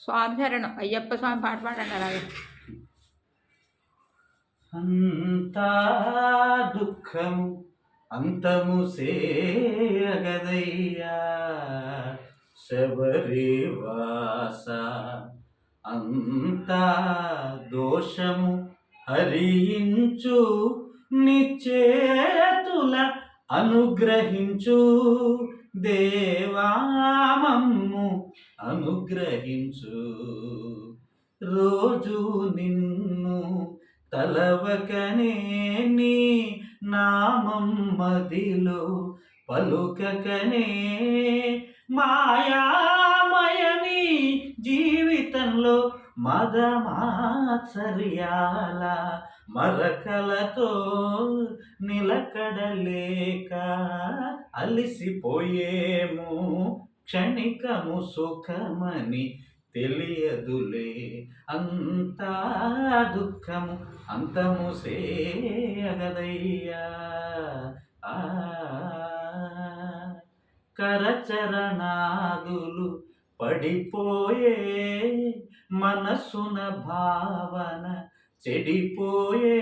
స్వామి శరణం అయ్యప్ప స్వామి పాట పాడండి అలాగే. అంతా దుఃఖము అంతము సేయగదయ్యా శబరివాస అంతా దోషము హరించు నిచే అనుగ్రహించు దేవామమ్ము అనుగ్రహించు. రోజు నిన్ను తలవకనే నీ నామం మదిలో పలుకకనే మాయామయని జీవితంలో మదమాచర్యాల మరకలతో నిలకడలేక అలిసిపోయేము క్షణికము సుఖమని తెలియదులే. అంతా దుఃఖము అంతము సేయగదయ్యా. ఆ కరచరణాదులు పడిపోయే మనసున భావన చెడిపోయే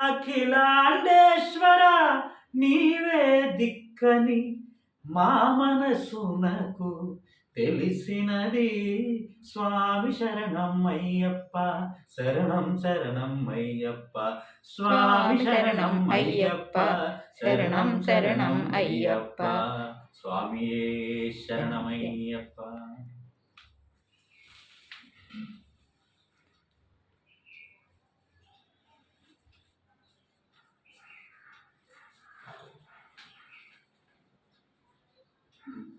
అఖిలాండేశ్వర నీవే దిక్కని మా మనసునకు తెలిసినది స్వామి శరణం అయ్యప్ప శరణం శరణం అయ్యప్ప స్వామి శరణం అయ్యప్ప శరణం శరణం అయ్యప్ప స్వామియే శరణమయ్యప్ప Mm-hmm.